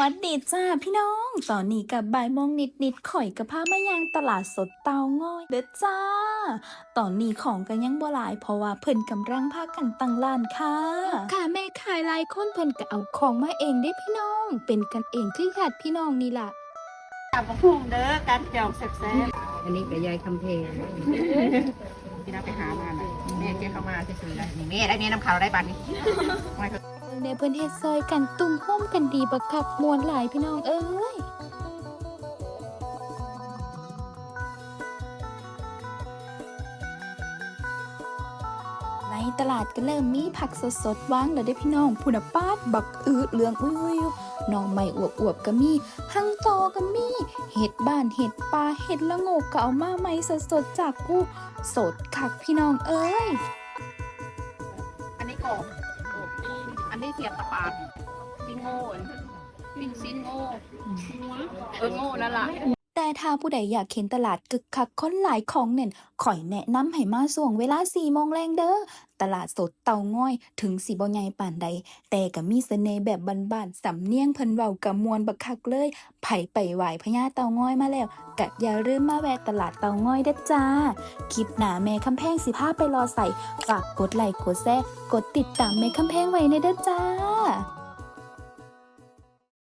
วัสดีจ้าพี่น้อง ตอนนี้กับบ่ายโมงนิดนิดๆข่อยกับพามายังตลาดสดเตาง่อยเด้อจ้า ตอนนี้ของกันยังบ่หลายเพราะว่าเพิ่นกำลังพากันตั้งร้านค่ะค่ะแม่ขายหลายคนเพิ่นก็เอาของมาเองได้พี่น้อง เป็นกันเองคือญาติพี่น้องนี่ล่ะตำบักหุ่งเด้อการจองแซ่บอันนี้กับยายคำเพลงๆที่เราไปหามาน่ะแม่เกี่ยวเข้ามาซื่อๆแล้วนี่แม่ได้แม่น้ำขาวได้บัตรนี่ ไม่เคยในเพิ่นเฮ็ดซอยกันตุ่มโฮมกันดีบักคักมวนหลายพี่น้องเอ้ยในตลาดก็เริ่มมีผักสดๆวางแล้วได้พี่น้องพุนปาดบักอือเหลืองอุ้ยๆหน่อไม้อวบๆก็มีหังตอก็มี เห็ดบ้านเห็ดปลาเห็ดละโงกก็เอามาใหม่สดๆจากผู้สดคักพี่น้องเอ้ย อันนี้กบอั นนี้เสียบตะปาดปิ้งโง่ปิ้งซินโง่เออโง่นั่นล่ะ แต่ถ้าผู้ใดอยากเห็นตลาดกึกคักคนหลายของเน่นข่อยแนะนำให้มาส่วงเวลา4โมงแรงเด้อ ตลาดสดเตาง่อยถึงสิบ่ใหญ่ปานใด แต่ก็มีเสน่ห์แบบบานๆสำเนียงเพิ่นเว้ากะมวนบักคักเลย ไผไปไหวพญาเตาง่อยมาแล้วก็อย่าลืมมาแวะตลาดเตาง่อยเด้อจ้า คลิปหนาแม่คำแพงสิพาไปรอใส่ ฝากกดไลค์กดแชร์กดติดตามแม่คำแพงไว้ในเด้อจ้า